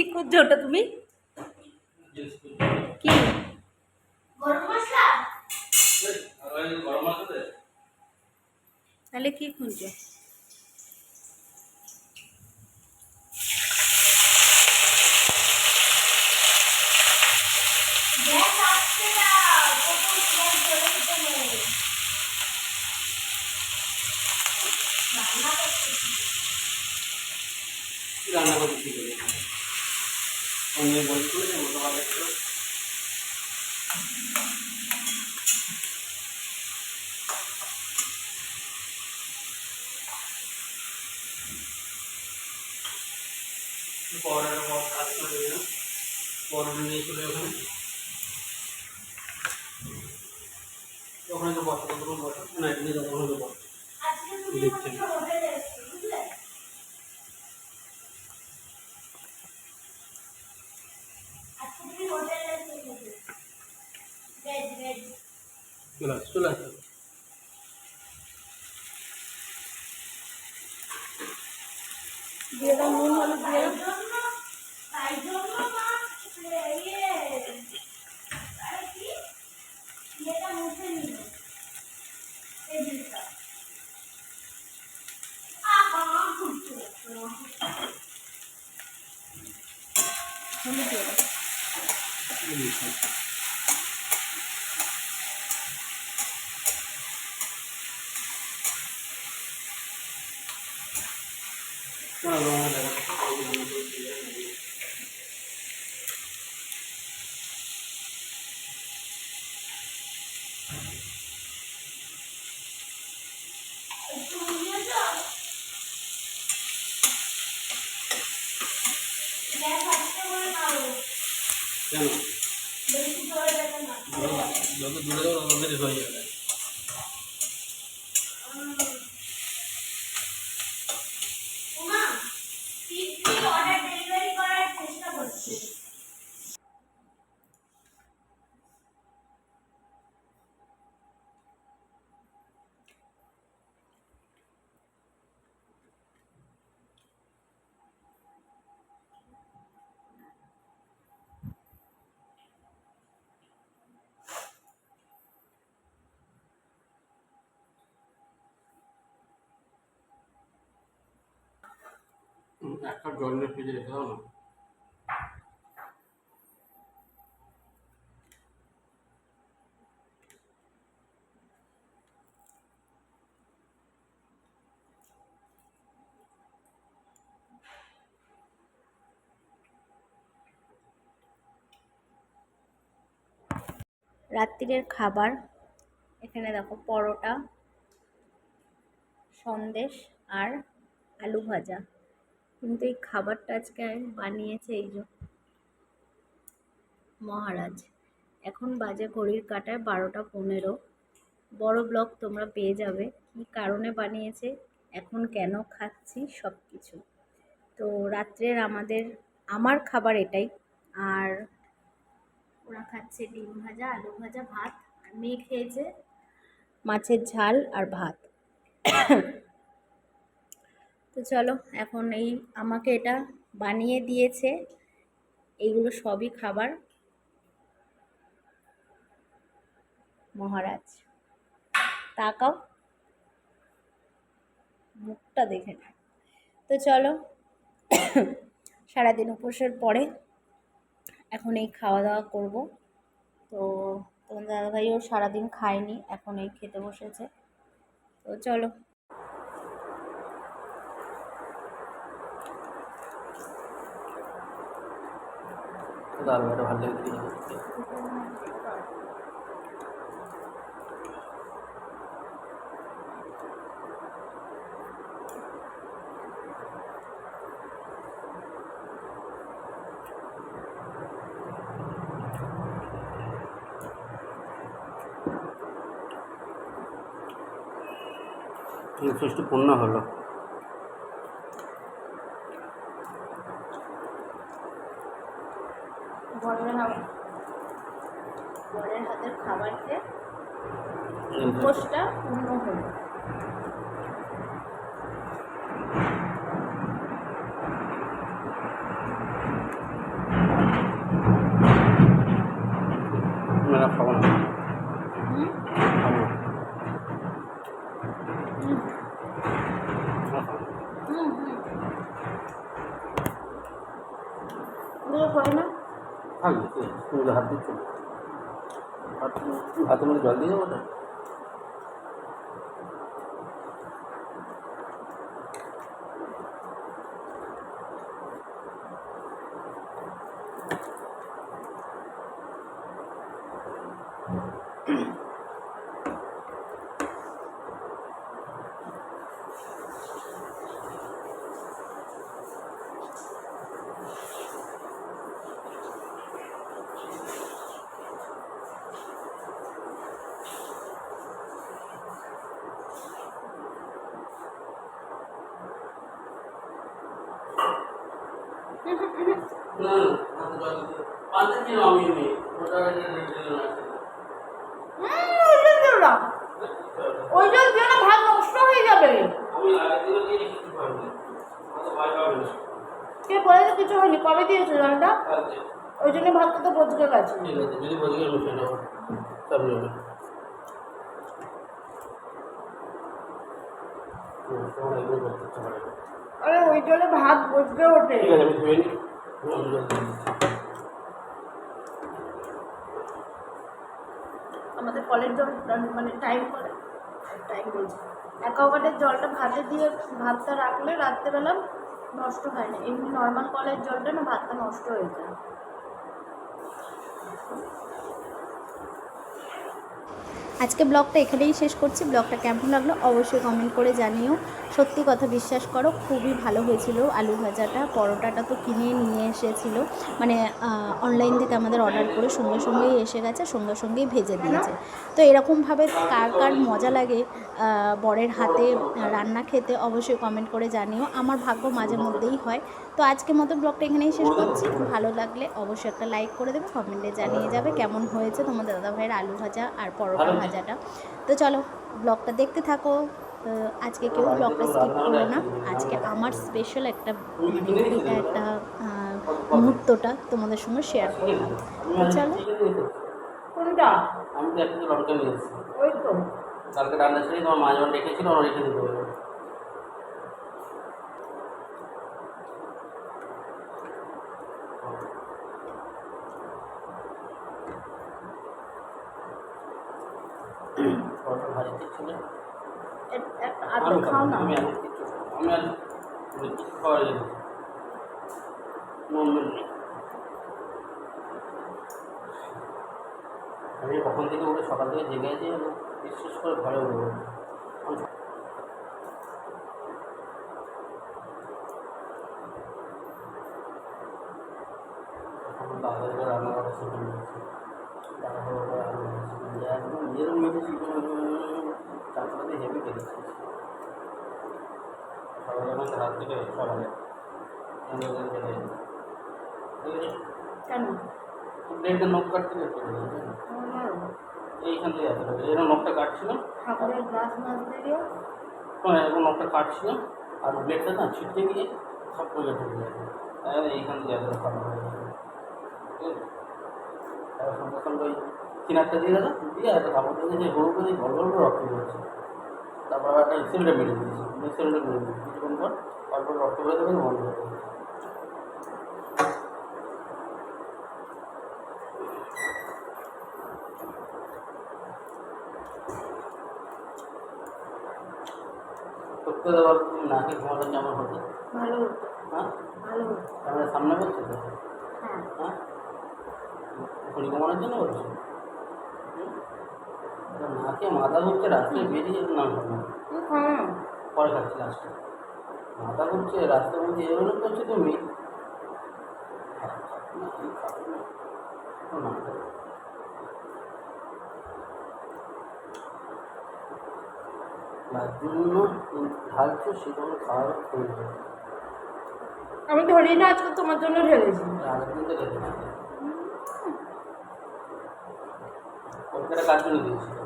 কি করছ ওটা তুমি কি গরম মশলা তাহলে কি খুঁজছো গ্যাস আসছে না কখন গ্যাস জ্বলে দিতে নেই রান্না করতেছি রান্না করতে ঠিক আছে অন্য বই করে মোটা ভাবে করে পরের পর কাজ করে নিয়ে চলে ওখানে ওখানে তো বসে না এখানে যখন হলো বসে দেখছেন। হচ্ছে হোটেলে এসছো বুঝলে আজকে তুমি হোটেলে এসছো ভেজ ভেজ চলে আসে চলে আসে দিয়ে দাও নুন হলুদ দিয়ে তাই দাও জন্য তাই জন্য মা ইয়ে আরে কি এটা মুছে নিল টেবিলটা আহা ঘুরছে হলুদ দিয়ে দাও না রঙ দেখা একটু নিয়ে যাও গ্যাস আসতে বলে নাও কেন বেশি জোরে দেবে না যত দূরে যাব তত বেশি হয়ে যাবে এক কাপ জল নিয়ে ফ্রিজে রেখে দাও না। রাত্রিরের খাবার। এখানে দেখো পরোটা, সন্দেশ আর আলু ভাজা। কিন্তু এই খাবারটা আজকে বানিয়েছে এই যে। মহারাজ, এখন বাজে ঘড়ির কাটায় বারোটা পনেরো। বড় ব্লগ তোমরা পেয়ে যাবে। কী কারণে বানিয়েছে, এখন কেন খাচ্ছি সব কিছু তো রাত্রের আমাদের, আমার খাবার এটাই। আর ওরা খাচ্ছে ডিম ভাজা, আলু ভাজা, ভাত। আর মেয়ে খেয়েছে মাছের ঝাল আর ভাত। তো চলো, এখন এই আমাকে এটা বানিয়ে দিয়েছে। এইগুলো সবই খাবার। মহারাজ, তাকাও। মুখটা দেখে না তো চলো, সারাদিন উপোসের পরে এখন এই খাওয়া দাওয়া করব। তো তোমার দাদাভাইও সারাদিন খায়নি, এখন এই খেতে বসেছে। তো চলো। দারুণ এটা ভালো লেগে ষষ্ঠী পূর্ণ হলো। বরের বরের হাতের খাবার খেয়ে উপোসটা পূর্ণ হলো। খাবার দিয়ে দেবো ওটা না জল দিয়ে দিও না ওই জল দিও না। ভাত নষ্ট হয়ে যাবে। কিছু কে বলেছে কিছু হয়নি? কবে দিয়েছ জলটা? ওই জন্য ভাতটা তো বচকে গেছে। ঠিক আছে যদি বলি গেলে মিশে নেব সব হুম, তোমার এগুলো করতে। আরে ওই জলে ভাত বচকে ওঠে। আমাদের কলের জল মানে টাইম করে টাইম বলছি। অ্যাকোয়াগার্ডের জলটা ভাতে দিয়ে ভাতটা রাখলে রাত্রেবেলা নষ্ট হয় না। এমনি নর্মাল কলের জলটা না ভাতটা নষ্ট হয়ে যায়। আজকে ব্লগটা এখানেই শেষ করছি। ব্লগটা কেমন লাগল অবশ্যই কমেন্ট করে জানিও। সত্যি কথা বিশ্বাস করো, খুবই ভালো হয়েছিল আলু ভাজাটা। পরোটাটা তো কিনে নিয়ে এসেছিল। মানে অনলাইন থেকে আমাদের অর্ডার করে সঙ্গে সঙ্গেই এসে গেছে, সঙ্গে সঙ্গেই ভেজে দিয়েছে। তো এরকমভাবে কার কার মজা লাগে বরের হাতে রান্না খেতে অবশ্যই কমেন্ট করে জানিও। আমার ভাগ্য মাঝে মধ্যেই হয়। তো আজকে মতো ব্লগটা এখানেই শেষ করছি। ভালো লাগলে অবশ্যই একটা লাইক করে দেবে কমেন্টে জানিয়ে যাবে কেমন হয়েছে তোমাদের দাদা ভাইয়ের আলু ভাজা আর পরোটা ভাজাটা তো চলো ব্লগটা দেখতে থাকো। তো আজকে কেউ ব্লগটা স্কিপ করো না। আজকে আমার স্পেশাল একটা এটা একটা আহ, মুহূর্তটা তোমাদের সঙ্গে শেয়ার করলাম। তো চলো। কোনটা? আমি তো একটা লঙ্কা নিয়ে এসেছি ওই তো। কালকে রান্না ছেড়ে তোমার মা যখন রেখেছিল ওরা রেখে দিতে হবে পরোটা ভাজি দিচ্ছিল এক- একটা আমি আধ খাও না আমি আর কিছু আমি আর আমি কখন থেকে উঠে সকাল থেকে জেগে আছি বিশ্বাস করে ঘরে উঠবো দাদাকে রান্না করা চারটাতে হেভি রাত থেকে খেলে কেন? ব্লেডটা নখ কাটতে দিয়েছে আমার এইখান থেকে এত লাগে এরকম নখটা কাটছিল। ঠাকুরের গ্লাস মাজতে দিও মানে এরকম নখটা কাটছিল। আর ব্লেডটা না ছিটকে গিয়ে সব করে ঢুকে তাহলে এইখান থেকে এত খারাপ হয়ে সঙ্গে সঙ্গে ওই কিনারটা দিয়ে দিলাম দিয়ে একটা কাপড় দিয়ে যে গরু করে গল গল করে রক্ত বেরোচ্ছে। তারপর আবার একটা সিলিন্ডার মেরে দিয়েছি সিলিন্ডার মেরে দিয়েছি কিছুক্ষণ পর তারপর রক্ত বেরোতে বেরোতে বন্ধ হয়ে দেওয়ার নাকে ঘুমালে কেমন হতো? ভালো হ্যাঁ? ভালো সামনে বলছো তো? হ্যাঁ। হ্যাঁ? খড়ি জন্য বলছো? নাকে মাথা ঘুরছে রাস্তায় বেরিয়ে না হ্যাঁ। পরে খাচ্ছি লাস্টে মাথা ঘুরছে রাস্তার মধ্যে এভাবে করছ তুমি যার জন্য ঢালছো খাওয়ার প্রয়োজন আমি ধরি না আজকে তোমার জন্য ঢেলেছি। কলকাতা কার জন্য দিয়েছি?